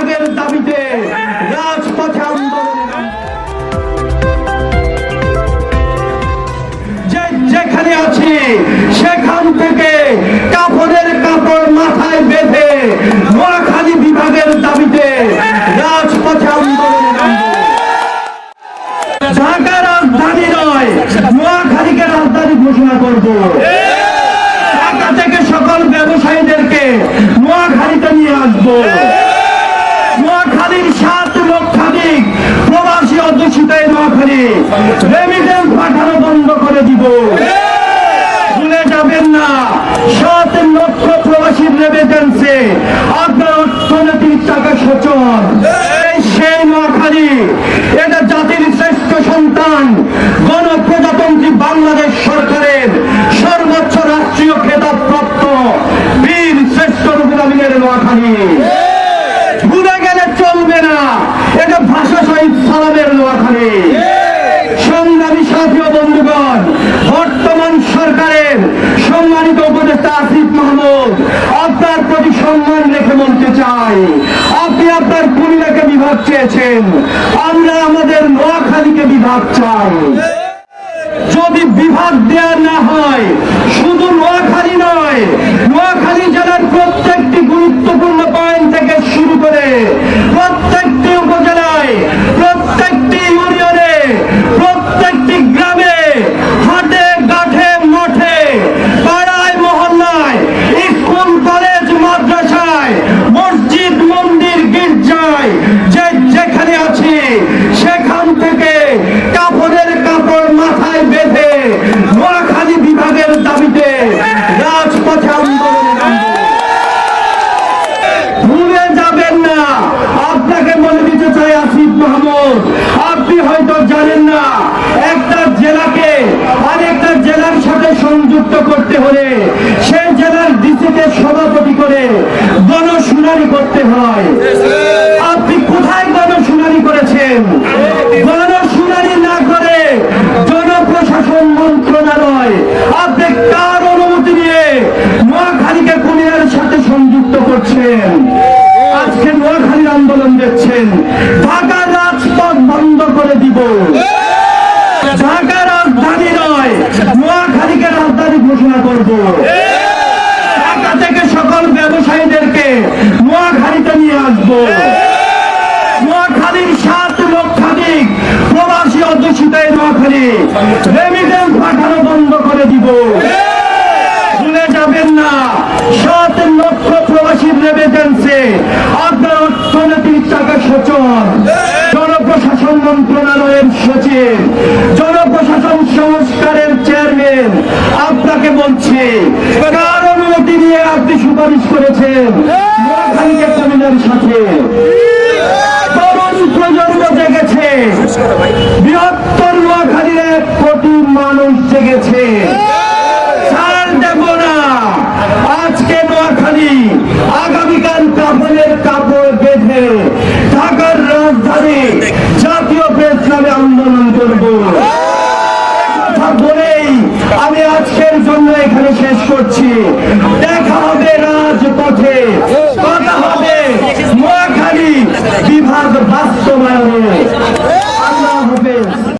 বিভাগের দাবিতে। রাজপথে আন্দোলন। যেখানে আছি সেখান থেকে কাপড়ের কাপড় মাথায় বেঁধে নোয়াখালী বিভাগের দাবিতে রাজপথে আন্দোলনে নামব। ঢাকা রাজধানী নয় নোয়াখালীকে রাজধানী ঘোষণা করব ঢাকা থেকে সকল ব্যবসায়ীদেরকে নোয়াখালীতে নিয়ে আসব নোয়াখালীর সাত লক্ষাধিক প্রবাসী অধ্যুষিত এই নোয়াখালী রেমিটেন্স পাঠানো বন্ধ করে দিব। ভুলে যাবেন না, সাত লক্ষ প্রবাসীর রেমিটেন্সে আপনার অর্থনৈতিক টাকা সচল। সেই নোয়াখালী, এটা জাতির শ্রেষ্ঠ সন্তান আপনার প্রতি সম্মান রেখে বলতে চাই। আপনি আপনার কুমিরাকে বিভাগ চেয়েছেন। আমরা আমাদের নোয়াখালীকে বিভাগ চাই। যদি বিভাগ দেওয়া না হয়, শুধু নোয়াখালী নয় আপনি হয়তো জানেন না একটা জেলাকে আরেকটা জেলার সাথে সংযুক্ত করতে হলে সেই জেলার ডিসিকে সভাপতি করে গণশুনানি করতে হয়। আপনি কোথায় গণশুনানি করেছেন? গণশুনানি না করে জনপ্রশাসন মন্ত্রণালয়, আপনি কার অনুমতি নিয়ে নোয়াখালীকে কুমিরার সাথে সংযুক্ত করছেন? আজকে নোয়াখালীর আন্দোলন দেখছেন। ঢাকা ঢাকা রাজধানী নয়, নোয়াখালীকে রাজধানী ঘোষণা করব। ঢাকা থেকে সকল ব্যবসায়ীদেরকে নোয়াখালীতে নিয়ে আসব। নোয়াখালীর সাত লক্ষাধিক প্রবাসী অধ্যুষিত এই নোয়াখালী। রেমিটেন্স পাঠানো বন্ধ করে দিব। ভুলে যাবেন না, সাত লক্ষ প্রবাসীর রেমিটেন্সে আপনার মন্ত্রণালয়ের সচিব, জনপ্রশাসন সংস্কারের চেয়ারম্যান আপনাকে বলছি, কার অনুমতি নিয়ে আপনি সুপারিশ করেছেন? কমিনার সাথে প্রজন্ম বৃহত্তর কোটি মানুষ দেব না। আজকে আগামীকাল কাপড় শেষ করছি। দেখা হবে রাজপথে।